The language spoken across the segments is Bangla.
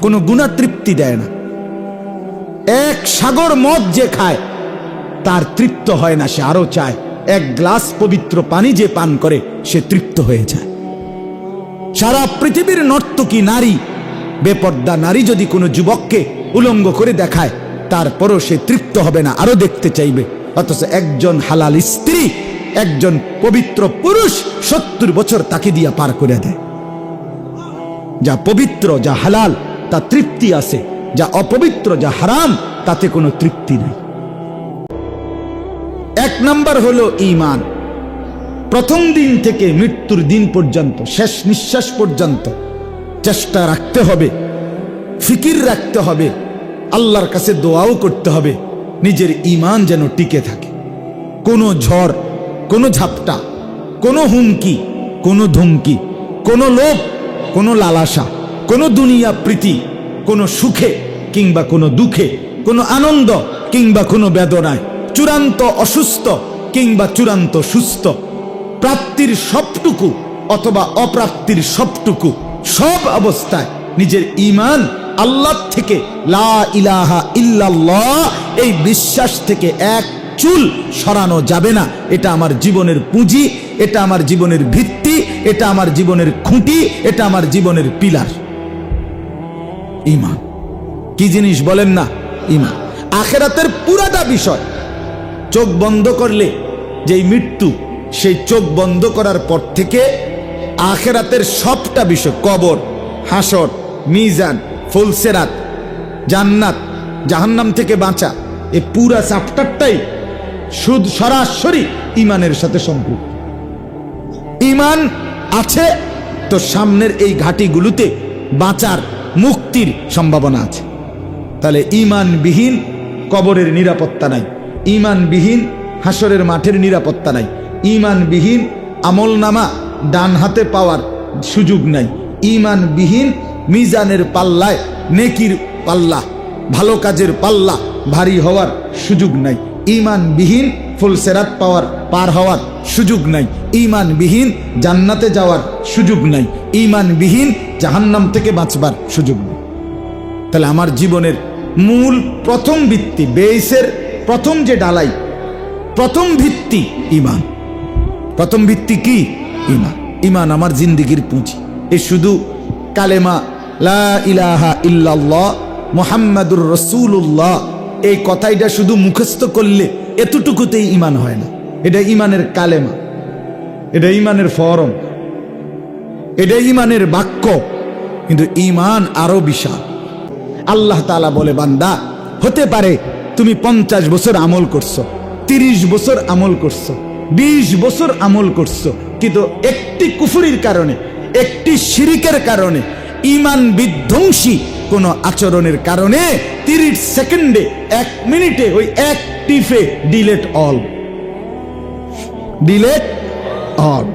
কোনো গুণা তৃপ্তি দেয় না। এক সাগর মদ যে খায়, তার তৃপ্ত হয় না, সে আরও চায়। এক গ্লাস পবিত্র পানি যে পান করে, সে তৃপ্ত হয়ে যায়। সারা পৃথিবীর নর্তকী নারী, বেপর্দা নারী যদি কোনো যুবককে উলঙ্গ করে দেখায়, তারপরও সে তৃপ্ত হবে না আরও দেখতে চাইবে। অথচ একজন হালাল স্ত্রী, একজন পবিত্র পুরুষ সত্তর বছর তাকে দিয়া পার করে দেয়। যা পবিত্র, যা হালাল তা তৃপ্তি আছে, যা অপবিত্র, যা হারাম, তাতে কোনো তৃপ্তি নেই। এক নাম্বার হলো ঈমান। প্রথম দিন থেকে মৃত্যুর দিন পর্যন্ত, শেষ নিঃশ্বাস পর্যন্ত চেষ্টা রাখতে হবে, ফিকির রাখতে হবে, আল্লাহর কাছে দোয়াও করতে হবে, নিজের ঈমান যেন টিকে থাকে। কোনো ঝড়, কোনো ঝাপটা, কোনো হুমকি, কোনো ধুমকি, কোনো লোভ, কোনো লালাসা কোনো দুনিয়া প্রীতি, কোনো সুখে কিংবা কোনো দুঃখে, কোনো আনন্দ কিংবা কোনো বেদনায়, চূড়ান্ত অসুস্থ কিংবা চূড়ান্ত সুস্থ। প্রাপ্তির সবটুকু অথবা অপ্রাপ্তির সবটুকু সব অবস্থায় নিজের ঈমান আল্লাহ থেকে লা ইলাহা ইল্লাল্লাহ, এই বিশ্বাস থেকে এক চুল সরানো যাবে না। এটা আমার জীবনের পুঁজি, এটা আমার জীবনের ভিত্তি, এটা আমার জীবনের খুঁটি, এটা আমার জীবনের পিলার। ইমান কি জিনিস বলেন না? ইমান আখেরাতের পুরাটা বিষয়, চোখ বন্ধ করলে যেই মৃত্যু, সেই চোখ বন্ধ করার পর থেকে আখেরাতের সবটা বিষয়, কবর, হাসর, মিজান, ফুলসেরাত, জান্নাত, জাহান্নাম থেকে বাঁচা এই পুরা চ্যাপ্টারটাই সুদ সরাসরি ইমানের সাথে সম্পৃক্ত। ইমান আছে, তো সামনের এই ঘাটিগুলোতে বাঁচার মুক্তির সম্ভাবনা আছে। তাহলে ইমানবিহীন কবরের নিরাপত্তা নাই। ইমানবিহীন হাসরের মাঠের নিরাপত্তা নাই। ইমানবিহীন আমল নামা ডান হাতে পাওয়ার সুযোগ নাই। ইমানবিহীন মিজানের পাল্লায় নেকির পাল্লা, ভালো কাজের পাল্লা ভারী হওয়ার সুযোগ নাই। ইমানবিহীন ফুলসেরাত পাওয়ার, পার হওয়ার সুযোগ নাই। ইমানবিহীন জান্নাতে যাওয়ার সুযোগ নাই। ইমানবিহীন জাহান্নাম থেকে বাঁচবার সুযোগ নেই। তাহলে আমার জীবনের মূল প্রথম ভিত্তি বেসের প্রথম যে ডালাই, প্রথম ভিত্তি ইমান প্রথম ভিত্তি কি? ইমান ইমান আমার জিন্দিগির পুঁজি। এ শুধু কালেমা, লা ইলাহা ইল্লাল্লাহ, মোহাম্মদুর রসুল্লাহ এই কথাইটা শুধু মুখস্থ করলে এতটুকুতেই ইমান হয় না। এটা ইমানের কালেমা। এটা ইমানের ফরম। এটা ইমানের বাক্য। কিন্তু ইমান আরও বিশাল। আল্লাহ তালা বলে, বান্দা, হতে পারে তুমি পঞ্চাশ বছর আমল করছ, তিরিশ বছর আমল করছ, বিশ বছর আমল করছ, কিন্তু একটি কুফুরির কারণে, একটি শিরিকের কারণে ইমান বিধ্বংসী কোন আচরণের কারণে, তিরিশ সেকেন্ডে, এক মিনিটে, ওই এক টিপে ডিলেট অল ডিলেট অল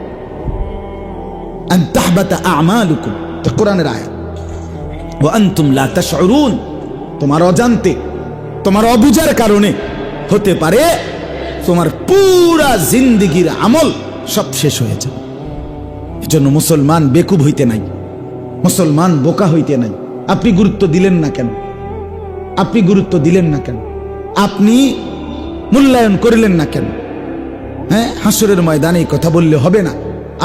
তোমার পুরা জিন্দিগির আমল সব শেষ হয়ে যাবে এজন্য মুসলমান বেকুব হইতে নাই মুসলমান বোকা হইতে নাই আপনি গুরুত্ব দিলেন না কেন আপনি গুরুত্ব দিলেন না কেন আপনি মূল্যায়ন করিলেন না কেন? হ্যাঁ হাসরের ময়দানে কথা বললে হবে না।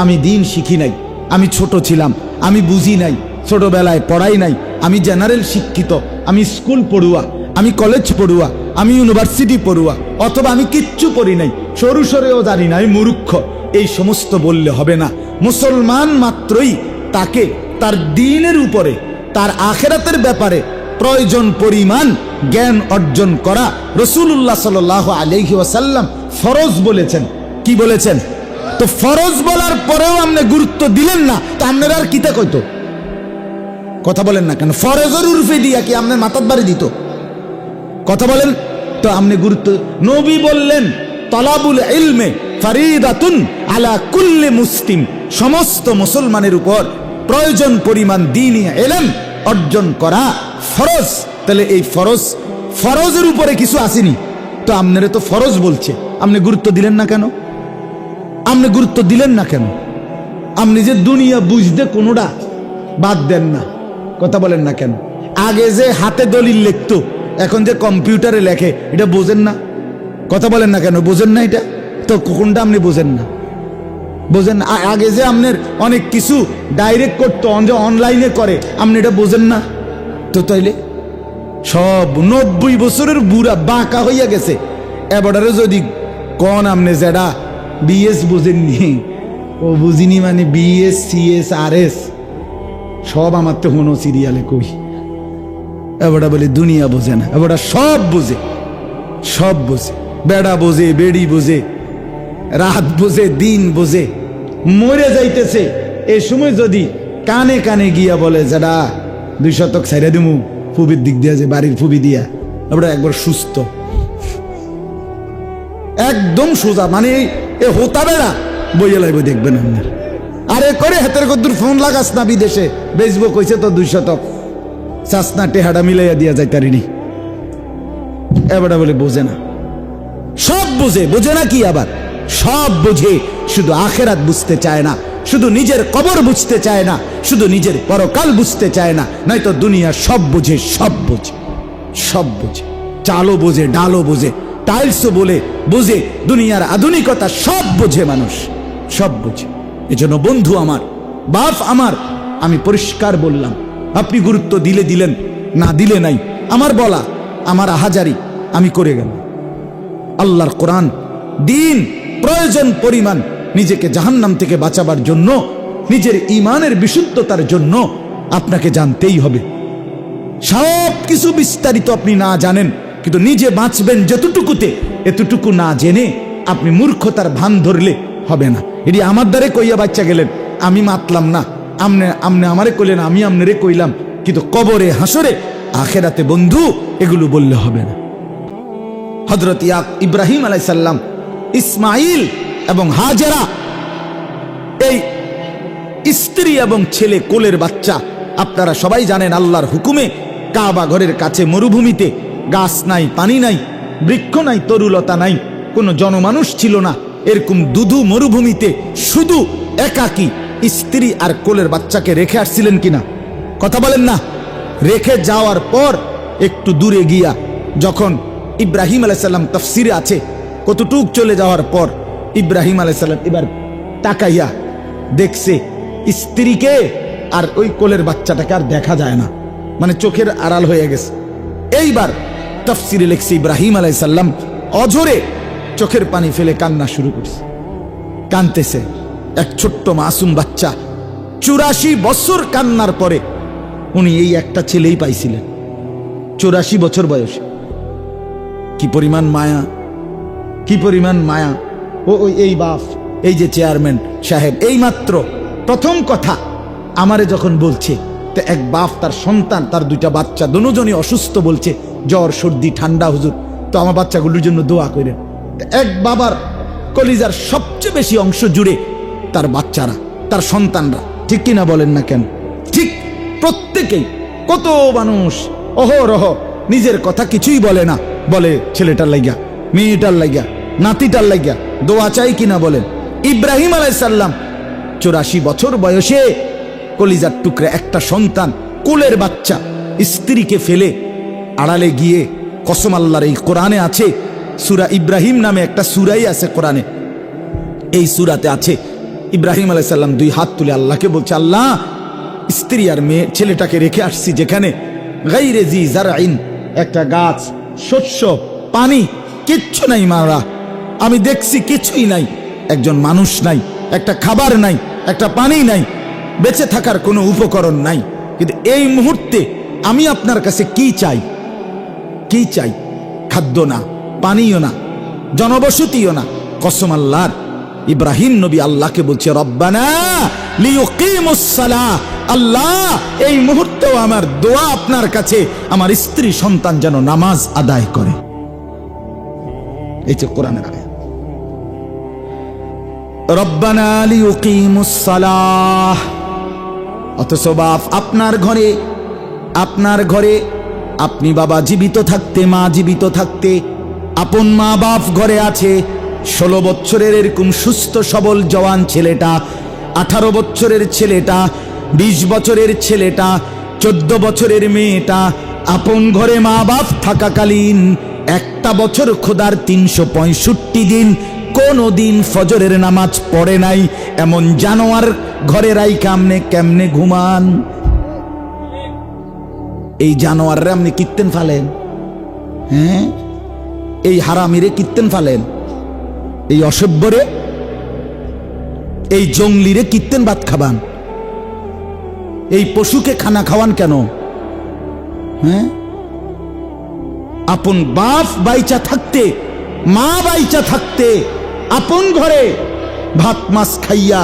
আমি দিন শিখি নাই, আমি ছোট ছিলাম, আমি বুঝি নাই, ছোটবেলায় পড়াই নাই, আমি জেনারেল শিক্ষিত, আমি স্কুল পড়ুয়া, আমি কলেজ পড়ুয়া, আমি ইউনিভার্সিটি পড়ুয়া, অথবা আমি কিচ্ছু পড়ি নাই, সরু সরেও জানি না আমি মূর্খ, এই সমস্ত বললে হবে না। মুসলমান মাত্রই তাকে তার দিনের উপরে, তার আখেরাতের ব্যাপারে প্রয়োজন পরিমাণ জ্ঞান অর্জন করা রসুল্লাহ সাল আলহি ওয়াসাল্লাম ফরজ বলেছেন। কি বলেছেন? তো ফরজ বলার পরেও আপনি গুরুত্ব দিলেন না, তো আপনার আর কিতা কইতো? কথা বলেন না কেন? ফরজের উর্ফে দিয়া কি আপনার মাথার বাড়ি দিত? কথা বলেন, তো আপনি গুরুত্ব নবী বললেন, তলাবুল ইলমে ফারিদাতুন আলা কুল্লে মুসলিম। সমস্ত মুসলমানের উপর প্রয়োজন পরিমাণ দিনই এলেন অর্জন করা ফরজ? তাহলে এই ফরজ, ফরজের উপরে কিছু আসেনি। তো আপনারে তো ফরজ বলছে। আপনি গুরুত্ব দিলেন না কেন? আপনি গুরুত্ব দিলেন না কেন? আপনি যে দুনিয়া বুঝতে কোনোটা বাদ দেন না। কথা বলেন না কেন? আগে যে হাতে দলিল লিখতো, এখন যে কম্পিউটারে লেখে, এটা বোঝেন না? কথা বলেন না কেন? বোঝেন না এটা? তো কোনটা আপনি বোঝেন না? বোঝেন? আগে যে আপনার অনেক কিছু ডাইরেক্ট করতো অনলাইনে করে আপনি এটা বোঝেন না? তো তাইলে সব নব্বই বছরের বুড়া বাঁকা হইয়া গেছে। এবারে যদি কন আমনে যেটা বিএস বুঝেননি, ও বুঝিনি মানে বিএস, সিএস আর এস সব আমার তো হনো সিরিয়ালে কই। এবারটা বলে দুনিয়া বোঝে না এবারটা সব বোঝে সব বোঝে, বেড়া বোঝে, বেড়ি বোঝে, রাত বোঝে, দিন বোঝে, মরে যাইতেছে। এ সময় যদি কানে কানে গিয়া বলে যারা দুই শতক ছাইরা দিমু, ফুবির দিক দিয়া যে বাড়ির ফুবি দিয়া। আমরা একবার সুস্থ। একদম সোজা মানে এ হোতা বেড়া বইয়ে লাগবে দেখবেন আপনার। আরে করে হাতের কদ্দুর ফোন লাগাস না বিদেশে। বেচবো কইছে তো দুই শতক। চাষনা টেহাটা মিলাইয়া দিয়া যায় তারিনি এবারে বলে বোঝে না। সব বোঝে বোঝে না কি আবার? সব বোঝে, শুধু আখেরাত বুঝতে চায় না। শুধু নিজের কবর বুঝতে চায় না, শুধু নিজের পরকাল বুঝতে চায় না, নয়তো দুনিয়া সব বোঝে সব বোঝে সব বোঝে, চালও বোঝে, ডালও বোঝে, টাইলসও বলে বোঝে, দুনিয়ার আধুনিকতা সব বোঝে মানুষ, সব বোঝে। এজন্য বন্ধু আমার, বাপ আমার, আমি পরিষ্কার বললাম, আপনি গুরুত্ব দিলে দিলেন, না দিলে নাই, আমার বলা, আমার আহাজারি, আমি করে গেলাম। আল্লাহর কোরআন, দিন, প্রয়োজন, পরিমাণ নিজেকে জাহান্নাম থেকে বাঁচাবার জন্য, নিজের ইমানের বিশুদ্ধতার জন্য আপনাকে জানতেই হবে। সব কিছু বিস্তারিত আপনি না জানেন, কিন্তু নিজে বাঁচবেন যতটুকুতে, এতটুকু না জেনে আপনি মূর্খতার ভান ধরলে হবে না। এটি আমার দ্বারে কইয়া বাচ্চা গেলেন, আমি মাতলাম না। আমনে আমনে আমারে কইলেন, আমি আমনেরে কইলাম, কিন্তু কবরে, হাসরে, আখেরাতে বন্ধু, এগুলো বললে হবে না। হজরত ইয়াক ইব্রাহিম আলাইসাল্লাম ইসমাইল এবং হাজেরা, এই স্ত্রী এবং ছেলে কোলের বাচ্চা, আপনারা সবাই জানেন আল্লাহর হুকুমে, কাবা ঘরের কাছে মরুভূমিতে গাছ নাই, পানি নাই, বৃক্ষ নাই, তরুলতা নাই, কোনো জনমানুষ ছিল না। এরকম দুধু মরুভূমিতে শুধু একাকী স্ত্রী আর কোলের বাচ্চাকে রেখে আসছিলেন কিনা? কথা বলেন না। রেখে যাওয়ার পর একটু দূরে গিয়া, যখন ইব্রাহিম আলাইসাল্লাম তফসিরে আছে, কতটুক চলে যাওয়ার পর ইব্রাহিম আলাইসাল্লাম এবার তাকাইয়া দেখছে স্ত্রীকে আর ওই কোলের বাচ্চাটাকে আর দেখা যায় না। মানে চোখের আড়াল হয়ে গেছে। এইবার তফসিরে লেখছে ইব্রাহিম আলাইসাল্লাম অঝরে চোখের পানি ফেলে কান্না শুরু করছে। কানতেছে এক ছোট্ট মাসুম বাচ্চা চুরাশি বছর কান্নার পরে উনি এই একটা ছেলেই পাইছিলেন। চুরাশি বছর বয়সে। কি পরিমাণ মায়া, কি পরিমাণ মায়া। ও ওই এই বাপ এই যে চেয়ারম্যান সাহেব এই মাত্র প্রথম কথা আমারে যখন বলছে, তো এক বাপ তার সন্তান, তার দুইটা বাচ্চা, দুজনই অসুস্থ বলছে, জ্বর, সর্দি, ঠান্ডা, হুজুর, তো আমার বাচ্চাগুলোর জন্য দোয়া করেন এক বাবার কলিজার সবচেয়ে বেশি অংশ জুড়ে তার বাচ্চারা, তার সন্তানরা, ঠিক কিনা বলেন না কেন? ঠিক প্রত্যেকেই কত মানুষ অহরহ নিজের কথা কিছুই বলে না, বলে ছেলেটার লাইগা, মেয়েটার লাইগা নাতিটার লাইগা দোয়া চাই কিনা বলেন। ইব্রাহিম আলাইসাল্লাম, চুরাশি বছর বয়সে কলিজার টুকরে একটা সন্তান, কোলের বাচ্চা, স্ত্রীকে ফেলে আড়ালে গিয়ে কসম আল্লাহর এই কোরআনে আছে, সুরা ইব্রাহিম নামে একটা সুরাই আছে কোরআনে। এই সুরাতে আছে, ইব্রাহিম আলাইসাল্লাম দুই হাত তুলে আল্লাহকে বলছে, আল্লাহ, স্ত্রী আর মেয়ে, ছেলেটাকে রেখে আসছি যেখানে গাইরে জি জারাইন একটা গাছ, শস্য, পানি, কিচ্ছু নাই মারা। আমি দেখছি কিছুই নাই। একজন মানুষ নাই, একটা খাবার নাই, একটা পানি নাই, বেঁচে থাকার কোনো উপকরণ নাই। কিন্তু এই মুহূর্তে আমি আপনার কাছে কি চাই? কি চাই? খাদ্য না পানীয় না, জনবসতিও না। কসম আল্লাহর, ইব্রাহিম নবী আল্লাহকে বলছে, রব্বানা আল্লাহ, এই মুহূর্তেও আমার দোয়া আপনার কাছে, আমার স্ত্রী সন্তান যেন নামাজ আদায় করে। এই যে কোরআনের অথচ বাপ, আপনার ঘরে আপনার ঘরে আপনি বাবা জীবিত থাকতে, মা জীবিত থাকতে, আপন মা বাপ ঘরে আছে, ষোলো বছরের এরকম সুস্থ সবল জওয়ান ছেলেটা, আঠারো বছরের ছেলেটা, বিশ বছরের ছেলেটা, চোদ্দ বছরের মেয়েটা, আপন ঘরে মা বাপ থাকাকালীন একটা বছর খোদার তিনশো পঁয়ষট্টি দিন কোনো দিন ফজরের নামাজ পড়ে নাই। এমন জানোয়ার ঘরে রাই কামনে কেমনে ঘুমান? এই জানোয়াররা আপনি কীর্তেন ফালেন? হ্যাঁ? এই হারামিরে কীর্তেন ফালেন? এই অসভ্যরে? এই জঙ্গলিরে কীর্তেন ভাত খাবান? এই পশুকে খানা খাওয়ান কেন? হ্যাঁ? আপন বাপ বাইচা থাকতে, মা বাইচা থাকতে আপন ঘরে ভাত, মাছ খাইয়া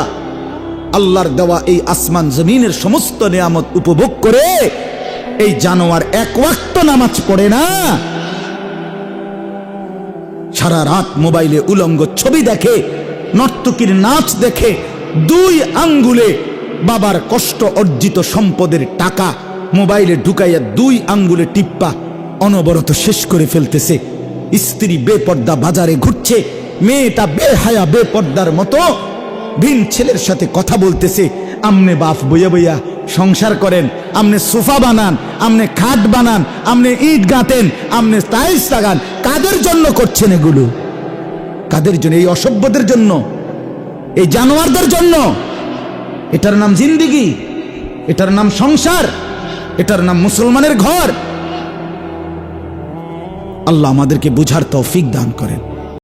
আল্লাহর দেওয়া এই আসমান জমিনের সমস্ত নিয়ামত উপভোগ করে এই জানোয়ার এক ওয়াক্ত নামাজ পড়ে না। সারা রাত মোবাইলে উলঙ্গ ছবি দেখে, নর্তকীর নাচ দেখে, দুই আঙ্গুলে বাবার কষ্ট অর্জিত সম্পদের টাকা মোবাইলে ঢুকাইয়া দুই আঙ্গুলে টিপ্পা অনবরত শেষ করে ফেলতেছে। স্ত্রী বেপর্দা বাজারে ঘুরছে মেয়েটা বেহায়া বেপর্দার মতো। ভিন ছেলের সাথে কথা বলতেছে। আমনে বাপ বইয়া বইয়া সংসার করেন, আমনে সোফা বানান, আমনে খাট বানান, আমনে ইট গাঁতেন আমনে টাইলস লাগান। কাদের জন্য করছেন এগুলো? কাদের জন্য? এই অসভ্যদের জন্য? এই জানোয়ারদের জন্য? এটার নাম জিন্দিগি, এটার নাম সংসার, এটার নাম মুসলমানের ঘর। আল্লাহ আমাদেরকে বুঝার তৌফিক দান করেন।